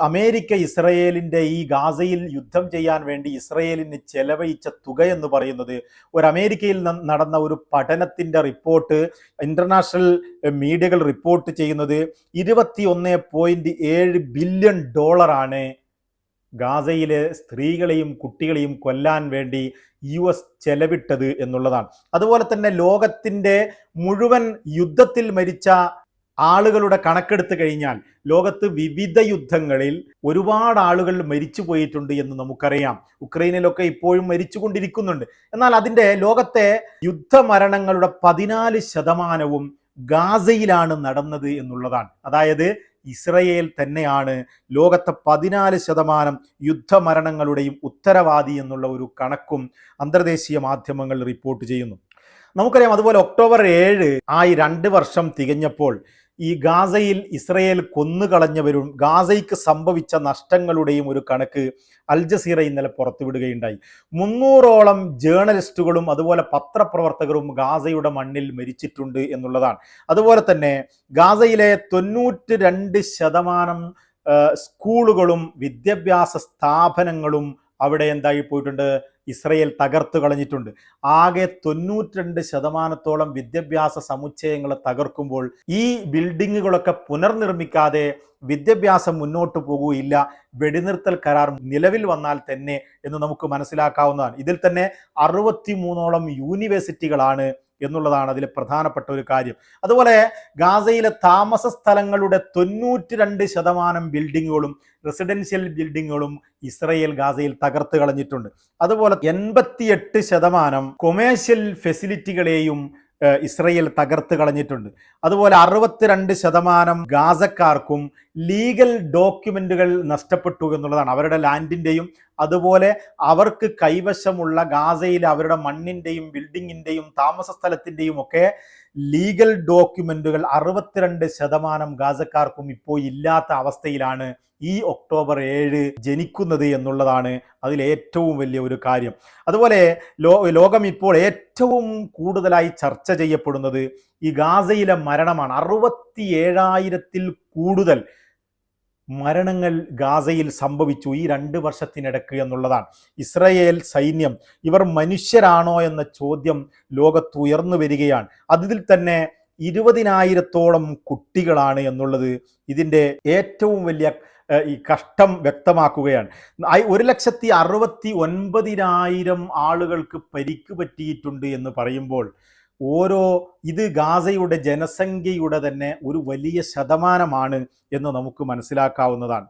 America ഇസ്രയേലിന്റെ ഈ ഗാസയിൽ യുദ്ധം ചെയ്യാൻ വേണ്ടി ഇസ്രയേലിന് ചെലവഴിച്ച തുക എന്ന് പറയുന്നത് ഒരു അമേരിക്കയിൽ നടന്ന ഒരു പഠനത്തിന്റെ റിപ്പോർട്ട് ഇന്റർനാഷണൽ മീഡിയകൾ റിപ്പോർട്ട് ചെയ്യുന്നത് ഇരുപത്തി ഒന്ന് പോയിന്റ് ഏഴ് ബില്യൺ ഡോളറാണ് ഗാസയിലെ സ്ത്രീകളെയും കുട്ടികളെയും കൊല്ലാൻ വേണ്ടി യു എസ് ചെലവിട്ടത് എന്നുള്ളതാണ്. അതുപോലെ തന്നെ ലോകത്തിന്റെ മുഴുവൻ യുദ്ധത്തിൽ മരിച്ച ആളുകളുടെ കണക്കെടുത്ത് കഴിഞ്ഞാൽ ലോകത്ത് വിവിധ യുദ്ധങ്ങളിൽ ഒരുപാട് ആളുകൾ മരിച്ചു പോയിട്ടുണ്ട് എന്ന് നമുക്കറിയാം. ഉക്രൈനിലൊക്കെ ഇപ്പോഴും മരിച്ചുകൊണ്ടിരിക്കുന്നുണ്ട്. എന്നാൽ അതിന്റെ ലോകത്തെ യുദ്ധമരണങ്ങളുടെ പതിനാല് ശതമാനവും ഗാസയിലാണ് നടന്നത് എന്നുള്ളതാണ്. അതായത് ഇസ്രയേൽ തന്നെയാണ് ലോകത്തെ പതിനാല് ശതമാനം യുദ്ധമരണങ്ങളുടെയും ഉത്തരവാദി എന്നുള്ള ഒരു കണക്കും അന്തർദേശീയ മാധ്യമങ്ങൾ റിപ്പോർട്ട് ചെയ്യുന്നു. നമുക്കറിയാം അതുപോലെ ഒക്ടോബർ ഏഴ് ആയി രണ്ട് വർഷം തികഞ്ഞപ്പോൾ ഈ ഗാസയിൽ ഇസ്രയേൽ കൊന്നുകളഞ്ഞവരും ഗാസയ്ക്ക് സംഭവിച്ച നഷ്ടങ്ങളുടെയും ഒരു കണക്ക് അൽ ജസീറ ഇന്നലെ പുറത്തുവിടുകയുണ്ടായി. മുന്നൂറോളം ജേർണലിസ്റ്റുകളും അതുപോലെ പത്രപ്രവർത്തകരും ഗാസയുടെ മണ്ണിൽ മരിച്ചിട്ടുണ്ട് എന്നുള്ളതാണ്. അതുപോലെ തന്നെ ഗാസയിലെ തൊണ്ണൂറ്റി രണ്ട് ശതമാനം സ്കൂളുകളും വിദ്യാഭ്യാസ സ്ഥാപനങ്ങളും അവിടെ എന്തായി പോയിട്ടുണ്ട്? ഇസ്രയേൽ തകർത്തു കളഞ്ഞിട്ടുണ്ട്. ആകെ തൊണ്ണൂറ്റിരണ്ട് ശതമാനത്തോളം വിദ്യാഭ്യാസ സമുച്ചയങ്ങൾ തകർക്കുമ്പോൾ ഈ ബിൽഡിങ്ങുകളൊക്കെ പുനർനിർമ്മിക്കാതെ വിദ്യാഭ്യാസം മുന്നോട്ട് പോകുകയില്ല. വെടിനിർത്തൽ കരാർ നിലവിൽ വന്നാൽ തന്നെ എന്ന് നമുക്ക് മനസ്സിലാക്കാവുന്നതാണ്. ഇതിൽ തന്നെ അറുപത്തി മൂന്നോളം യൂണിവേഴ്സിറ്റികളാണ് എന്നുള്ളതാണ് അതിലെ പ്രധാനപ്പെട്ട ഒരു കാര്യം. അതുപോലെ ഗാസയിലെ താമസ സ്ഥലങ്ങളുടെ തൊണ്ണൂറ്റി രണ്ട് ശതമാനം ബിൽഡിങ്ങുകളും റെസിഡൻഷ്യൽ ബിൽഡിങ്ങുകളും ഇസ്രയേൽ ഗാസയിൽ തകർത്ത് കളഞ്ഞിട്ടുണ്ട്. അതുപോലെ എൺപത്തിയെട്ട് ശതമാനം കൊമേഴ്ഷ്യൽ ഫെസിലിറ്റികളെയും ഇസ്രയേൽ തകർത്ത് കളഞ്ഞിട്ടുണ്ട്. അതുപോലെ അറുപത്തിരണ്ട് ശതമാനം ഗാസക്കാർക്കും ലീഗൽ ഡോക്യുമെന്റുകൾ നഷ്ടപ്പെട്ടു എന്നുള്ളതാണ് അവരുടെ ലാൻഡിന്റെയും അതുപോലെ അവർക്ക് കൈവശമുള്ള ഗാസയിലെ അവരുടെ മണ്ണിന്റെയും ബിൽഡിങ്ങിന്റെയും താമസ സ്ഥലത്തിന്റെയും ഒക്കെ ലീഗൽ ഡോക്യുമെന്റുകൾ അറുപത്തിരണ്ട് ശതമാനം ഗാസക്കാർക്കും ഇപ്പോൾ ഇല്ലാത്ത അവസ്ഥയിലാണ് ഈ ഒക്ടോബർ ഏഴ് ജനിക്കുന്നത് എന്നുള്ളതാണ് അതിൽ ഏറ്റവും വലിയ ഒരു കാര്യം. അതുപോലെ ലോ ലോകം ഇപ്പോൾ ഏറ്റവും കൂടുതലായി ചർച്ച ചെയ്യപ്പെടുന്നത് ഈ ഗാസയിലെ മരണമാണ്. അറുപത്തി ഏഴായിരത്തിൽ കൂടുതൽ മരണങ്ങൾ ഗാസയിൽ സംഭവിച്ചു ഈ രണ്ട് വർഷത്തിനിടക്ക് എന്നുള്ളതാണ്. ഇസ്രയേൽ സൈന്യം ഇവർ മനുഷ്യരാണോ എന്ന ചോദ്യം ലോകത്ത് ഉയർന്നു വരികയാണ്. അതിൽ തന്നെ ഇരുപതിനായിരത്തോളം കുട്ടികളാണ് എന്നുള്ളത് ഇതിന്റെ ഏറ്റവും വലിയ ഈ കഷ്ടം വ്യക്തമാക്കുകയാണ്. ഒരു ലക്ഷത്തി അറുപത്തി ഒൻപതിനായിരം ആളുകൾക്ക് പരിക്ക് പറ്റിയിട്ടുണ്ട് എന്ന് പറയുമ്പോൾ ഓരോ ഇത് ഗാസയുടെ ജനസംഖ്യയുടെ തന്നെ ഒരു വലിയ ശതമാനമാണ് എന്ന് നമുക്ക് മനസ്സിലാക്കാവുന്നതാണ്.